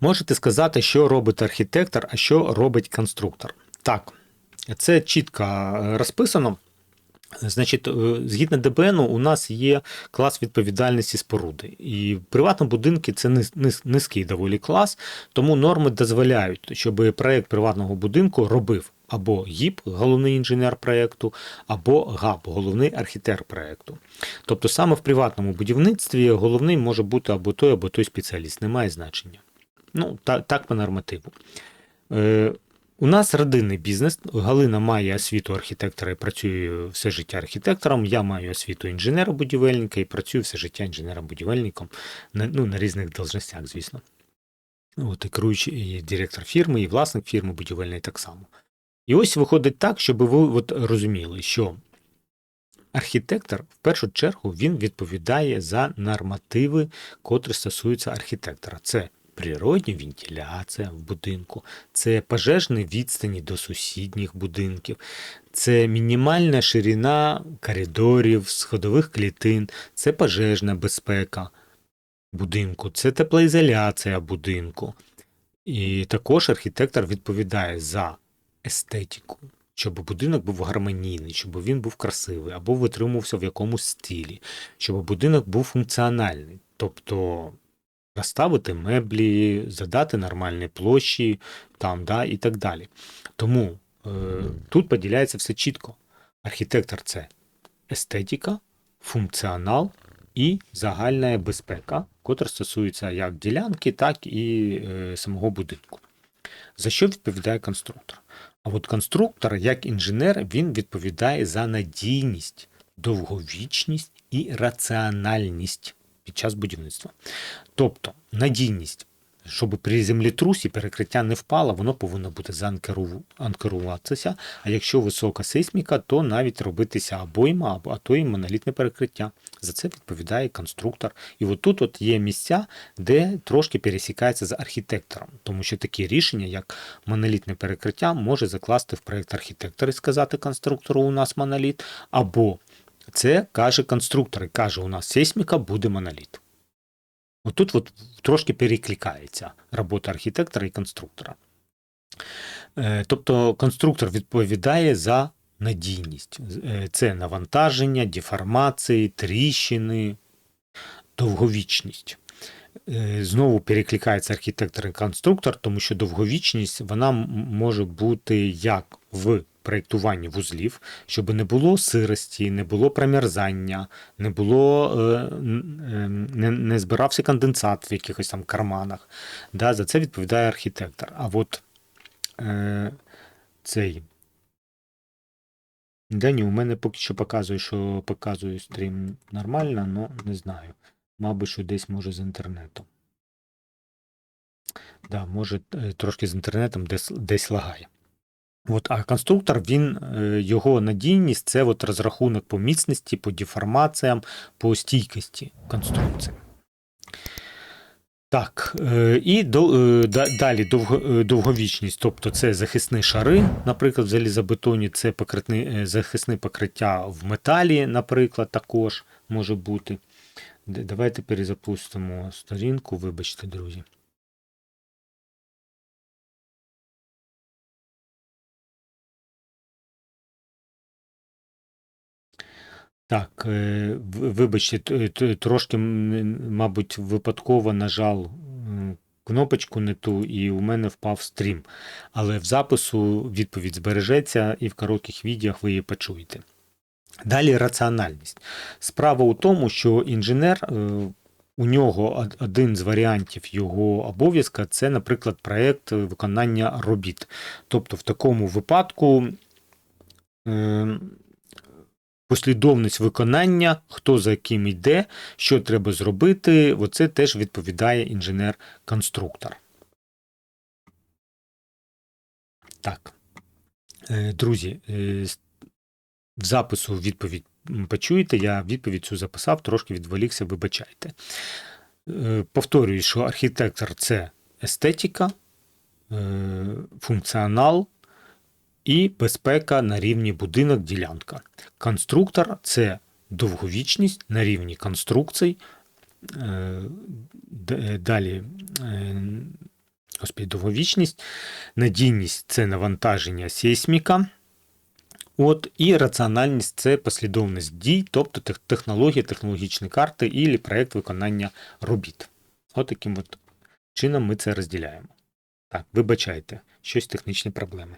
Можете сказати, що робить архітектор, а що робить конструктор. Так, це чітко е, розписано. Значить, е, згідно ДБН, у нас є клас відповідальності споруди. І в приватному будинку це низ- низ- низький доволі клас, тому норми дозволяють, щоб проєкт приватного будинку робив або ГІП, головний інженер проєкту, або ГАП, головний архітектор проєкту. Тобто саме в приватному будівництві головний може бути або той, або той спеціаліст, немає значення. Ну, так, так по нормативу. Е, у нас родинний бізнес. Галина має освіту архітектора і працює все життя архітектором. Я маю освіту інженера-будівельника і працюю все життя інженером-будівельником на, ну, на різних должностях, звісно. От і керуючий і директор фірми, і власник фірми будівельної так само. І ось виходить так, щоб ви от розуміли, що архітектор в першу чергу він відповідає за нормативи, котрі стосуються архітектора. Це природня вентиляція в будинку, це пожежні відстані до сусідніх будинків, це мінімальна ширина коридорів, сходових клітин, це пожежна безпека будинку, це теплоізоляція будинку. І також архітектор відповідає за естетику, щоб будинок був гармонійний, щоб він був красивий або витримувався в якомусь стилі, щоб будинок був функціональний. Тобто розставити меблі, задати нормальні площі там, да, і так далі. Тому е, тут поділяється все чітко. Архітектор це естетика, функціонал і загальна безпека, котра стосується як ділянки, так і е, самого будинку. За що відповідає конструктор? А от конструктор, як інженер, він відповідає за надійність, довговічність і раціональність під час будівництва. Тобто надійність, щоб при землетрусі перекриття не впало, воно повинно бути заанкеру- анкеруватися. А якщо висока сейсміка, то навіть робитися обойма, або а то і монолітне перекриття. За це відповідає конструктор. І от тут от є місця, де трошки пересікається з архітектором, тому що такі рішення, як монолітне перекриття, може закласти в проєкт архітектор і сказати конструктору, у нас моноліт, або це каже конструктор і каже, у нас сейсміка буде моноліт. Отут от трошки перекликається робота архітектора і конструктора. Е, Тобто конструктор відповідає за надійність. Е, Це навантаження, деформації, тріщини, довговічність. Е, Знову перекликається архітектор і конструктор, тому що довговічність вона може бути як в проєктуванні вузлів, щоб не було сирості, не було промерзання, не було е, е, не, не збирався конденсат в якихось там карманах. Да, за це відповідає архітектор. А от е, цей. Да у мене поки що показує, що показує стрім нормально, але не знаю. Мабуть, що десь може з інтернетом. Да, може е, трошки з інтернетом десь, десь лагає. От, а конструктор, він, е, його надійність це от розрахунок по міцності, по деформаціям, по стійкості конструкції. Так, е, і е, далі довговічність, тобто це захисні шари, наприклад, в залізобетоні, це захисне покриття в металі, наприклад, також може бути. Давайте перезапустимо сторінку, вибачте, друзі. Так, е, вибачте, трошки, мабуть, випадково нажав кнопочку не ту, і у мене впав стрім. Але в запису відповідь збережеться, і в коротких відео ви її почуєте. Далі раціональність. Справа у тому, що інженер, е, у нього один з варіантів його обов'язка це, наприклад, проєкт виконання робіт. Тобто, в такому випадку. Послідовність виконання, хто за ким йде, що треба зробити, оце теж відповідає інженер-конструктор. Так. Е, Друзі, е, в запису відповідь почуєте, я відповідь цю записав, трошки відволікся, вибачайте. Е, Повторюю, що архітектор це естетика, функціонал і безпека на рівні будинок ділянка. Конструктор це довговічність на рівні конструкцій. Е, Далі е, Господи, довговічність, надійність це навантаження сейсміка. От, і раціональність це послідовність дій, тобто тех- технологія, технологічні карти і проєкт виконання робіт. От таким от чином ми це розділяємо. Так, вибачайте, щось технічні проблеми.